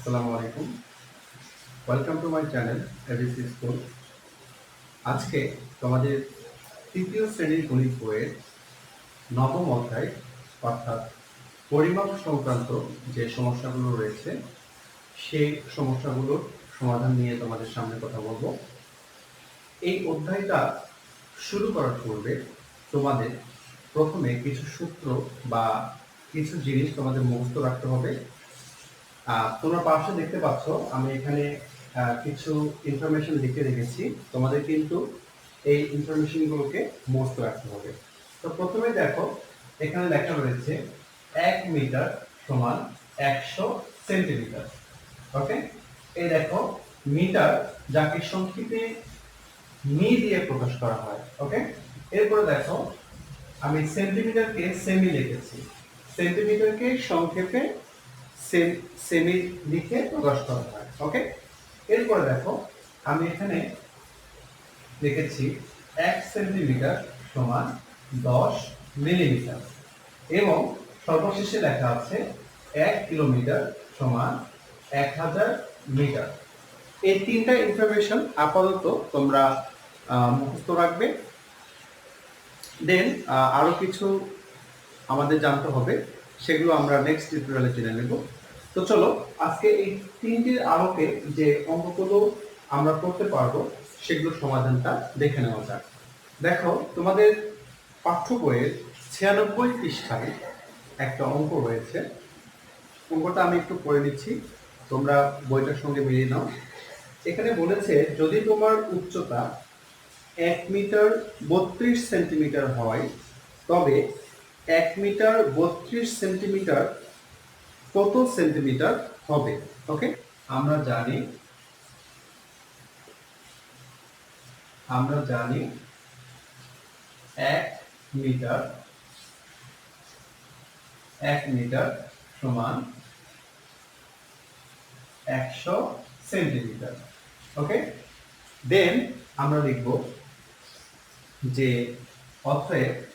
আসসালামু আলাইকুম। Welcome to my channel ABC school আজকে তোমাদের তৃতীয় শ্রেণির গণিত বইয়ের নবম অধ্যায়, অর্থাৎ পরিমাপ সংক্রান্ত যে সমস্যাগুলো রয়েছে, সেই সমস্যাগুলোর সমাধান নিয়ে তোমাদের সামনে কথা বলব। এই অধ্যায়টা শুরু করার পূর্বে তোমাদের প্রথমে কিছু সূত্র বা কিছু জিনিস তোমাদের মুখস্থ রাখতে হবে। তোমরা পাশে দেখতে পাচ্ছ, আমি এখানে কিছু ইনফরমেশন লিখে রেখেছি। তোমাদের কিন্তু এই ইনফরমেশন গুলোকে মুখস্থ রাখতে হবে। তো প্রথমে দেখো, এখানে লেখা রয়েছে এক মিটার সমান একশো সেন্টিমিটার ওকে এই দেখো মিটার যাকে সংক্ষেপে মি দিয়ে প্রকাশ করা হয়। ওকে এরপরে দেখো, আমি সেন্টিমিটারকে সেমি লিখেছি। সেন্টিমিটারকে সংক্ষেপে সেম- সেমি লিখে প্রকাশ করা হয় ওকে এরপরে দেখো, আমি এখানে লিখেছি এক সেন্টিমিটার সমান দশ মিলিমিটার এবং সর্বশেষে লেখা আছে এক কিলোমিটার সমান এক হাজার মিটার। এই তিনটা ইনফরমেশন আপাতত তোমরা মুখস্থ রাখবে। দেন আরও কিছু আমাদের জানতে হবে। সেগুলো আমরা নেক্সট টিউটোরিয়ালে জেনে নেব। তো চলো, আজকে এই তিনটির আলোকে যে অঙ্কগুলো আমরা করতে পারব, সেগুলোর সমাধানটা দেখে নেওয়া যাক। দেখো, তোমাদের পাঠ্য বইয়ের ছিয়ানব্বই পৃষ্ঠায় একটা অঙ্ক রয়েছে। অঙ্কটা আমি একটু পড়ে নিচ্ছি। তোমরা বইটার সঙ্গে মিলিয়ে নাও। এখানে বলেছে, যদি তোমার উচ্চতা এক মিটার বত্রিশ সেন্টিমিটার হয়, তবে এক মিটার বত্রিশ সেন্টিমিটার কত সেন্টিমিটার হবে? ওকে? আমরা জানি আমরা জানি এক মিটার এক মিটার সমান একশো সেন্টিমিটার। ওকে? দেন আমরা লিখব যে অতএব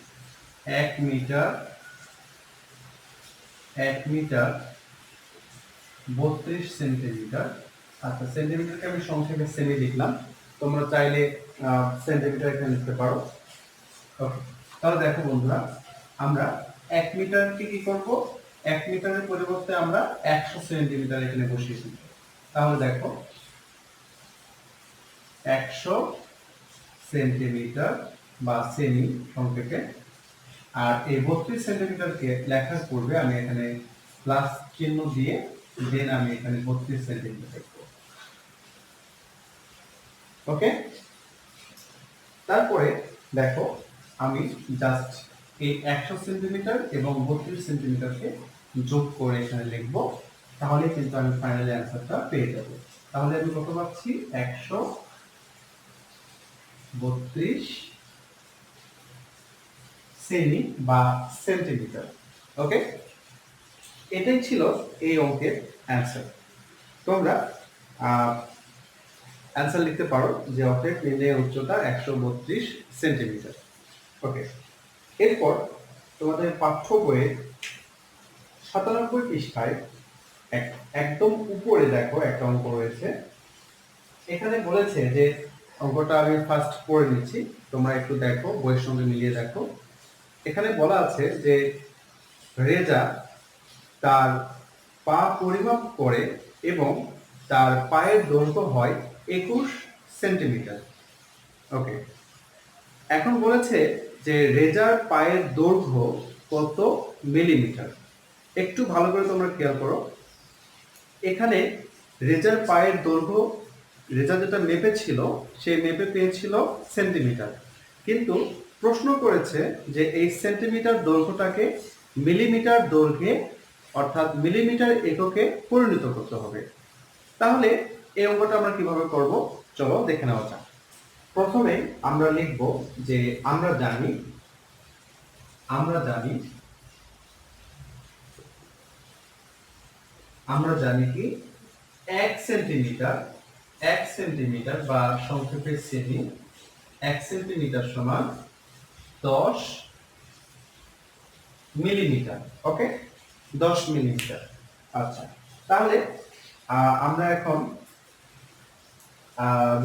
এক মিটার এক মিটার বত্রিশ সেন্টিমিটার। আচ্ছা সেন্টিমিটারকে আমি সংক্ষেপে সেমি লিখলাম। তোমরা চাইলে সেন্টিমিটার এখানে লিখতে পারো। ওকে তাহলে দেখো বন্ধুরা, আমরা এক মিটারকে কি করব? এক মিটারের পরিবর্তে আমরা একশো সেন্টিমিটার এখানে বসিয়ে দিই তাহলে দেখো, একশো সেন্টিমিটার বা সেমি সংক্ষেপে আর এই বত্রিশ সেন্টিমিটারকে লেখার পূর্বে আমি এখানে প্লাস চিহ্ন দিয়ে দেন আমি এখানে বত্রিশ সেন্টিমিটার লিখব ওকে তারপরে দেখো, আমি জাস্ট এই একশো সেন্টিমিটার এবং বত্রিশ সেন্টিমিটারকে যোগ করে এখানে লিখব, তাহলে কিন্তু আমি ফাইনাল অ্যান্সারটা পেয়ে যাব। তাহলে আমি কত পাচ্ছি? একশো বত্রিশ সেমি বা সেন্টিমিটার ওকে এটাই ছিল এই অঙ্কের অ্যান্সার তোমরা অ্যান্সার লিখতে পারো যে অতএব নির্ণয়ের উচ্চতা একশো বত্রিশ সেন্টিমিটার ওকে এরপর তোমাদের পাঠ্য বইয়ের সাতানব্বই পৃষ্ঠায় এক- একদম উপরে দেখো একটা অঙ্ক রয়েছে। এখানে বলেছে যে অঙ্কটা আমি ফার্স্ট পড়ে নিচ্ছি, তোমরা একটু দেখো, বইয়ের সঙ্গে মিলিয়ে দেখো। এখানে বলা আছে যে রেজা তার পা পরিমাপ করে এবং তার পায়ের দৈর্ঘ্য হয় একুশ সেন্টিমিটার। ওকে। এখন বলেছে যে রেজার পায়ের দৈর্ঘ্য কত মিলিমিটার? একটু ভালো করে তোমরা খেয়াল করো। এখানে রেজার পায়ের দৈর্ঘ্য, রেজা যেটা মেপে ছিল সে মেপে পেয়েছিল সেন্টিমিটার। কিন্তু প্রশ্ন করেছে যে এই সেন্টিমিটার দৈর্ঘ্যটাকে মিলিমিটার দৈর্ঘ্যে অর্থাৎ মিলিমিটার এককে পরিণত করতে হবে। তাহলে এই অঙ্কটা আমরা কীভাবে করব? চলো দেখে নেওয়া যাক। প্রথমে আমরা লিখব যে আমরা জানি আমরা জানি আমরা জানি কি এক সেন্টিমিটার এক সেন্টিমিটার বা সংক্ষেপে সেমি এক সেন্টিমিটার সমান দশ মিলিমিটার ওকে দশ মিলিমিটার। আচ্ছা তাহলে আমরা এখন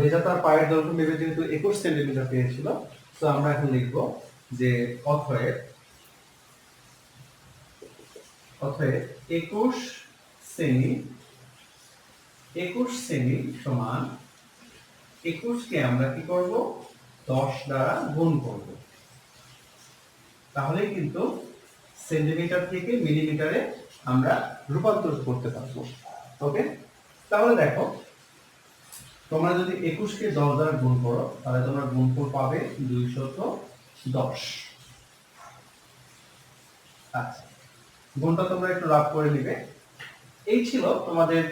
রেজা তার পায়ের দৈর্ঘ্য ভেবে যেহেতু একুশ সেন্টিমিটার পেয়েছিল, তো আমরা এখন লিখব যে অথয়ের অথয়ের একুশ সেমি একুশ সেমি সমান একুশকে আমরা কি করব? দশ দ্বারা গুণ করব। তাহলে কিন্তু সেন্টিমিটার থেকে মিলিমিটারে আমরা রূপান্তর করতে পারব। ওকে তাহলে দেখো, তোমরা যদি একুশকে দশ দ্বারা গুণ করো, তাহলে তোমরা গুণফল পাবে দুইশত দশ। আচ্ছা গুণটা তোমরা একটু লাভ করে নিবে। এই ছিল তোমাদের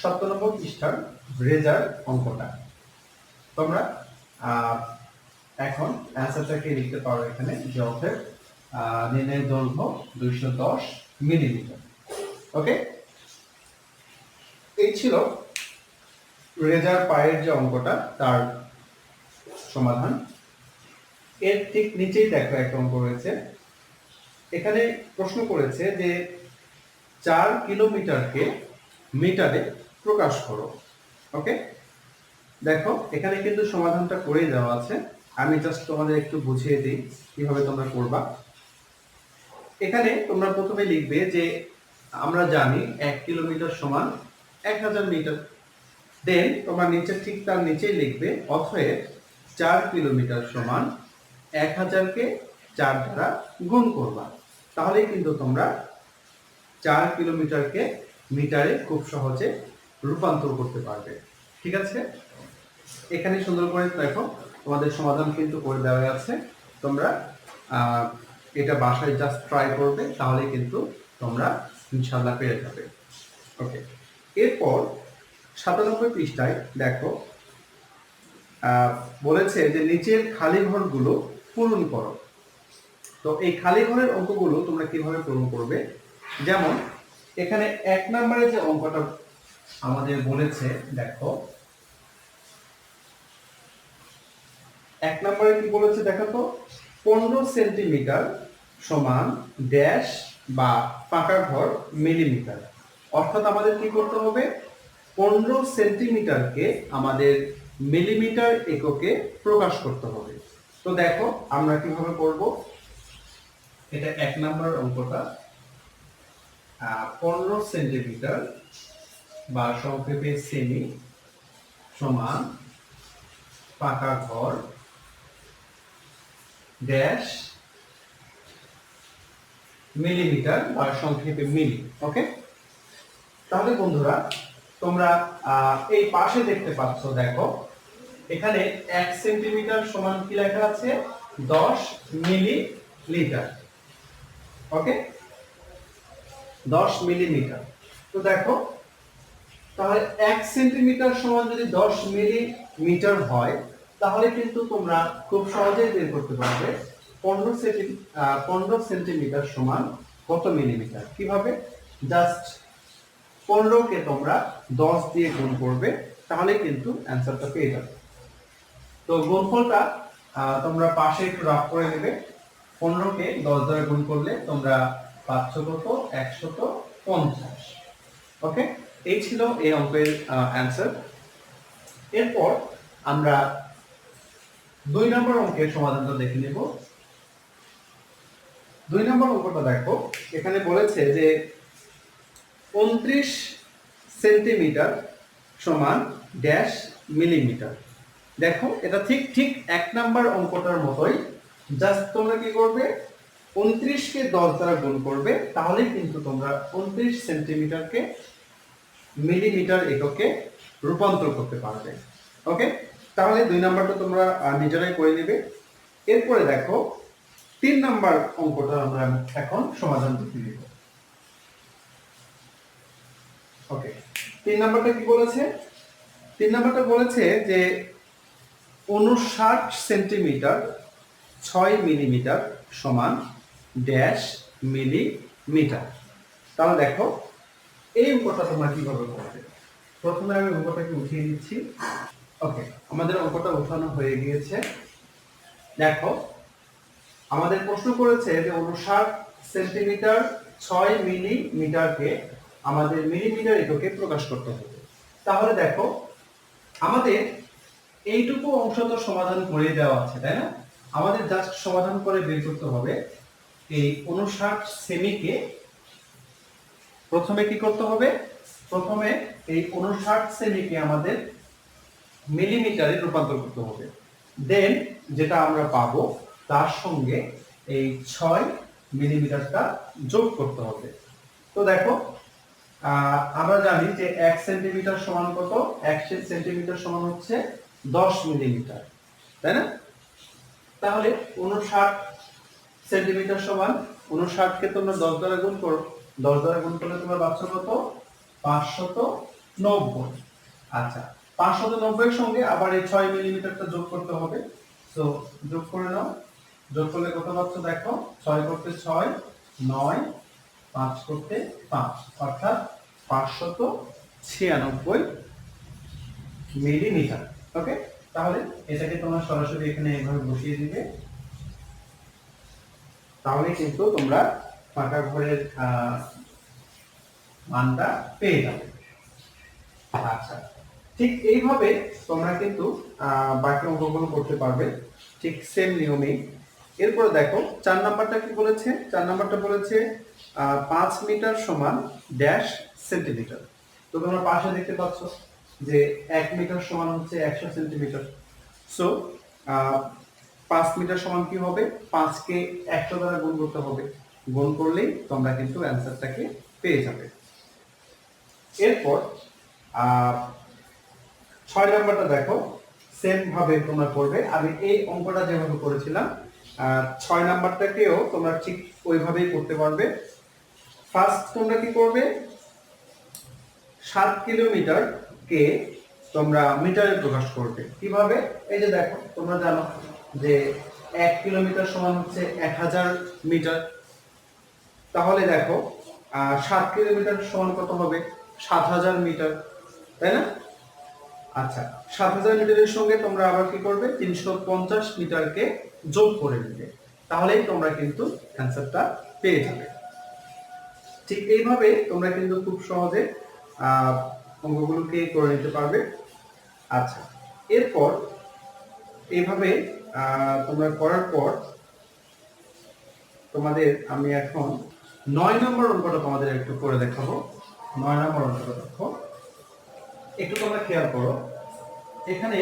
সত্তর নম্বর পৃষ্ঠার রেজার অঙ্কটা। তোমরা এখন অ্যান্সারটাকে লিখতে পারো এখানে? যে অর্থের নির্ণয় দৈর্ঘ্য দুইশো দশ মিলিমিটার। ওকে এই ছিল রেজার পায়ের যে অঙ্কটা, তার সমাধান। এর ঠিক নিচেই দেখো একটা অঙ্ক রয়েছে। এখানে প্রশ্ন করেছে যে চার কিলোমিটারকে মিটারে প্রকাশ করো। ওকে দেখো, এখানে কিন্তু সমাধানটা করে দেওয়া আছে। আমি জাস্ট তোমাদের একটু বুঝিয়ে দিই কীভাবে তোমরা করবা। এখানে তোমরা প্রথমে লিখবে যে আমরা জানি এক কিলোমিটার সমান এক হাজার মিটার। দেন তোমরা নিচে ঠিক তার নিচেই লিখবে অথয়ের চার কিলোমিটার সমান এক হাজারকে চার দ্বারা গুণ করবা। তাহলেই কিন্তু তোমরা চার কিলোমিটারকে মিটারে খুব সহজে রূপান্তর করতে পারবে। ঠিক আছে? এখানে সুন্দর করে দেখো তোমাদের সমাধান কিন্তু করে দেওয়া আছে। তোমরা এটা বাসায় জাস্ট ট্রাই করবে, তাহলে কিন্তু তোমরা ইনশাল্লাহ পেরে যাবে। ওকে এরপর সাতানব্বই পৃষ্ঠায় দেখো বলেছে যে নিচের খালি ঘরগুলো পূরণ করো। তো এই খালি ঘরের অঙ্কগুলো তোমরা কীভাবে পূরণ করবে? যেমন, এখানে এক নম্বরে যে অঙ্কটা আমাদের বলেছে, দেখো এক নম্বরে কি বলেছে দেখো পনেরো সেন্টিমিটার সমান ড্যাশ বা ফাঁকা ঘর মিলিমিটার। অর্থাৎ আমাদের কি করতে হবে? পনেরো সেন্টিমিটারকে আমাদের মিলিমিটার এককে প্রকাশ করতে হবে। তো দেখো, আমরা কীভাবে করব? এটা এক নম্বর অঙ্কটা। পনেরো সেন্টিমিটার বা সংক্ষেপে সেমি সমান পাকা ঘর ড্যাশ মিলিমিটার বা সংক্ষেপে মিলি ওকে তাহলে বন্ধুরা, তোমরা এই পাশে দেখতে পাচ্ছ, দেখো, এখানে এক সেন্টিমিটার সমান কি লেখা আছে? দশ মিলি লিটার ওকে দশ মিলিমিটার তো দেখো, তাহলে এক সেন্টিমিটার সমান যদি দশ মিলিমিটার হয় তাহলে কিন্তু তোমরা খুব সহজেই বের করতে পারবে পনেরো সেন্টি পনেরো সেন্টিমিটার সমান কত মিলিমিটার? কীভাবে? জাস্ট পনেরোকে তোমরা দশ দিয়ে গুণ করবে, তাহলে কিন্তু অ্যান্সারটা পেয়ে যাবে। তো গুণফলটা তোমরা পাশে একটু রাফ করে নেবে। পনেরোকে দশ দ্বারা গুণ করলে তোমরা পাঁচশো কত একশত পঞ্চাশ। ওকে এই ছিল এই অঙ্কের অ্যান্সার। এরপর আমরা দুই নম্বর অঙ্কের সমাধানটা দেখে নেব। দুই নম্বর অঙ্কটা দেখো, এখানে বলেছে যে উনত্রিশ সেন্টিমিটার সমান ড্যাশ মিলিমিটার। দেখো, এটা ঠিক ঠিক এক নাম্বার অঙ্কটার মতোই। জাস্ট তোমরা কি করবে? উনত্রিশকে দশ দ্বারা গুণ করবে, তাহলেই কিন্তু তোমরা উনত্রিশ সেন্টিমিটারকে মিলিমিটার এককে রূপান্তর করতে পারবে। ওকে? তাহলে দুই নাম্বারটা তোমরা নিজেরাই করে নেবে। এরপরে দেখো, তিন নাম্বার অঙ্কটা আমরা এখন সমাধান দেখে নেব। ওকে তিন নাম্বারটা কি বলেছে? তিন নাম্বারটা বলেছে যে উনষাট সেন্টিমিটার ছয় মিলিমিটার সমান ড্যাশ মিলিমিটার। তাহলে দেখো, এই অঙ্কটা তোমরা কীভাবে করবে? প্রথমে আমি অঙ্কটাকে উঠিয়ে নিচ্ছি। ওকে আমাদের অঙ্কটা উঠানো হয়ে গিয়েছে। দেখো, আমাদের প্রশ্ন করেছে যে উনষাট সেন্টিমিটার ছয় মিলিমিটারকে, আমাদের মিলিমিটার এককে প্রকাশ করতে হবে। তাহলে দেখো, আমাদের এইটুকু অংশ তো সমাধান করে দেওয়া আছে, তাই না? আমাদের জাস্ট সমাধান করে বের করতে হবে এই উনষাট সেমিকে। প্রথমে কি করতে হবে? প্রথমে এই উনষাট সেমিকে আমাদের মিলিমিটারে রূপান্তর করতে হবে। দেন যেটা আমরা পাবো, তার সঙ্গে এই ছয় মিলিমিটারটা যোগ করতে হবে। তো দেখো আমরা জানি যে এক সেন্টিমিটার সমান কত? এক সেন্টিমিটার সমান হচ্ছে দশ মিলিমিটার, তাই না? তাহলে উনষাট সেন্টিমিটার সমান উনষাটকে তোমরা দশ দ্বারা গুণ করো। দশ দ্বারা গুণ করলে তোমরা পাচ্ছ কত? পাঁচশত নব্বই। আচ্ছা পাঁচশত নব্বই সঙ্গে আবার এই ছয় মিলিমিটারটা যোগ করতে হবে। তো যোগ করে নাও। যোগ করলে কত পাচ্ছ দেখো? ছয় করতে ছয়, নয়, পাঁচ করতে পাঁচ। অর্থাৎ পাঁচশত ছিয়ানব্বই মিলিমিটার। ওকে তাহলে এটাকে তোমরা সরাসরি এখানে এইভাবে বসিয়ে দিবে। তাহলে কিন্তু তোমরা ফাঁকা ঘরের মানটা পেয়ে যাবে। আচ্ছা। ঠিক এইভাবে তোমরা কিন্তু বাকি অঙ্কগুলো করতে পারবে। ঠিক সেম নিয়মেই। এরপরে দেখো, চার নাম্বারটা কি বলেছে? চার নাম্বারটা বলেছে পাঁচ মিটার সমান ড্যাশ সেন্টিমিটার তো তোমরা পাশে দেখতে পাচ্ছ যে এক মিটার সমান হচ্ছে একশো সেন্টিমিটার সো পাঁচ মিটার সমান কি হবে? পাঁচকে একশো দ্বারা গুণ করতে হবে। গুণ করলেই তোমরা কিন্তু অ্যান্সারটাকে পেয়ে যাবে। এরপর ছয় নম্বরটা দেখো সেম ভাবে তোমরা করবে। আমি এই অঙ্কটা যেভাবে করেছিলাম ছয় নাম্বারটাকেও তোমরা ঠিক ওইভাবেই করতে পারবে। ফার্স্ট তোমরা কি করবে? সাত কিলোমিটার কে তোমরা মিটারে প্রকাশ করবে। কীভাবে? এই যে দেখো, তোমরা জানো যে এক কিলোমিটার সমান হচ্ছে এক হাজার মিটার। তাহলে দেখো সাত কিলোমিটার সমান কত হবে? সাত হাজার মিটার, তাই না? আচ্ছা সাত হাজার মিটারের সঙ্গে তোমরা আবার কি করবে? তিনশো পঞ্চাশ মিটারকে যোগ করে নেবে। তাহলেই তোমরা কিন্তু অ্যান্সারটা পেয়ে যাবে। ঠিক এইভাবে তোমরা কিন্তু খুব সহজে অঙ্কগুলোকে করে নিতে পারবে। আচ্ছা এরপর এইভাবে তোমরা করার পর তোমাদের আমি এখন নয় নম্বর অঙ্কটা তোমাদের একটু করে দেখাবো। নয় নম্বর অঙ্কটা দেখো। একটু তোমরা খেয়াল করো। এখানে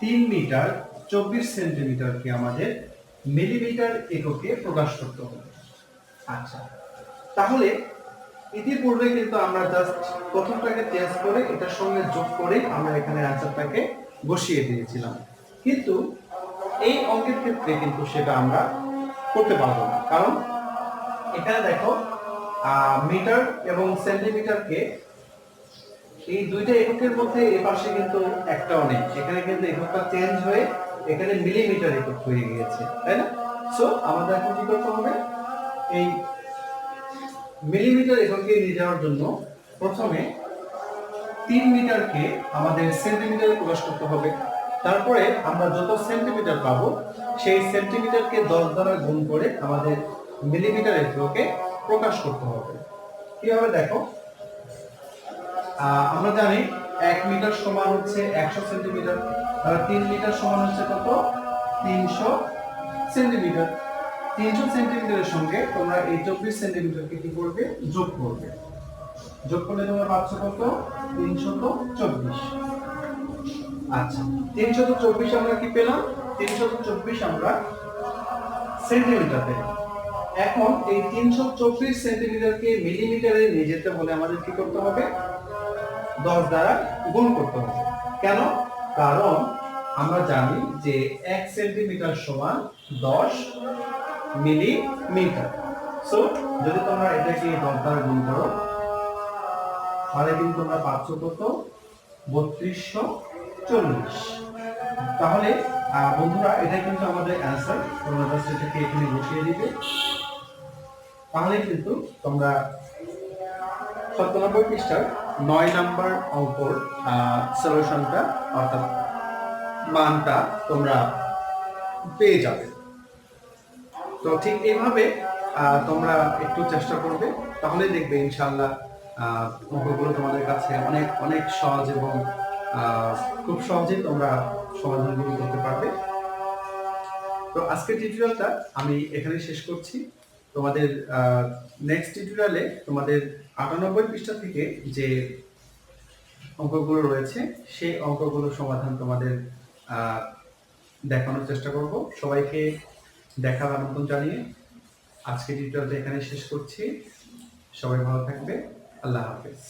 তিন মিটার চব্বিশ সেন্টিমিটারকে আমাদের মিলিমিটার এককে প্রকাশ করতে হবে। আচ্ছা। তাহলে ইতিপূর্বে কিন্তু আমরা জাস্ট প্রথমটাকে চেঞ্জ করে এটার সঙ্গে যোগ করে আমরা এখানে আনসারটাকে বসিয়ে দিয়েছিলাম। কিন্তু এই অঙ্কের ক্ষেত্রে কিন্তু সেটা আমরা করতে পারব না। কারণ এখানে দেখো আহ, মিটার এবং সেন্টিমিটারকে এই দুইটা এককের মধ্যে এ পাশে কিন্তু একটাও নেই এখানে কিন্তু এককটা চেঞ্জ হয়ে এখানে মিলিমিটার একক হয়ে গিয়েছে, তাই না? সো আমাদের এখন কি করতে হবে? এই মিলিমিটার এককে নিয়ে যাওয়ার জন্য প্রথমে তিন মিটারকে আমাদের সেন্টিমিটারে প্রকাশ করতে হবে। তারপরে আমরা যত সেন্টিমিটার পাবো, সেই সেন্টিমিটারকে দশ দ্বারা গুণ করে আমাদের মিলিমিটার এককে প্রকাশ করতে হবে। কীভাবে? দেখো আমরা জানি এক মিটার সমান হচ্ছে একশো সেন্টিমিটার তাহলে তিন মিটার সমান হচ্ছে কত? তিনশো সেন্টিমিটার। তিনশো সেন্টিমিটারের সঙ্গে তোমরা এই চব্বিশ সেন্টিমিটারকে কি করবে? যোগ করবে। যোগ করলে তোমরা পাচ্ছ কত? তিনশত চব্বিশ। আচ্ছা তিনশত চব্বিশ আমরা কি পেলাম? তিনশত চব্বিশ আমরা সেন্টিমিটার পেলাম। এখন এই তিনশো চব্বিশ সেন্টিমিটারকে মিলিমিটারে নিয়ে যেতে হলে আমাদের কি করতে হবে? দশ দ্বারা গুণ করতে হবে। কেন? কারণ আমরা জানি যে এক সেন্টিমিটার সমান দশ মিলিমিটার। সো যদি তোমরা এটাকে দশ দ্বারা গুণ করো, তাহলে কিন্তু তোমরা পাচ্ছ কত? বত্রিশশো চল্লিশ। তাহলে বন্ধুরা এটা কিন্তু আমাদের অ্যান্সার তোমরা জাস্ট এটাকে এখানে বসিয়ে দিবে। তাহলে কিন্তু তোমরা সপ্তানব্বই পৃষ্ঠার নয় নাম্বার অঙ্কর সলিউশনটা অর্থাৎ মানটা তোমরা পেয়ে যাবে। তো ঠিক এইভাবে তোমরা একটু চেষ্টা করবে তাহলে দেখবে ইনশাল্লাহ অঙ্কগুলো তোমাদের কাছে অনেক অনেক সহজ এবং খুব সহজেই তোমরা সমাধানগুলো করতে পারবে। তো আজকের টিউটোরিয়ালটা আমি এখানে শেষ করছি। তোমাদের নেক্সট টিউটোরিয়ালে তোমাদের আটানব্বই পৃষ্ঠা থেকে যে অঙ্কগুলো রয়েছে, সেই অঙ্কগুলোর সমাধান তোমাদের দেখানোর চেষ্টা করব। সবাইকে দেখার আমন্ত্রণ জানিয়ে আজকে টিউটোরিয়ালটা এখানে শেষ করছি। সবাই ভালো থাকবে। আল্লাহ হাফেজ।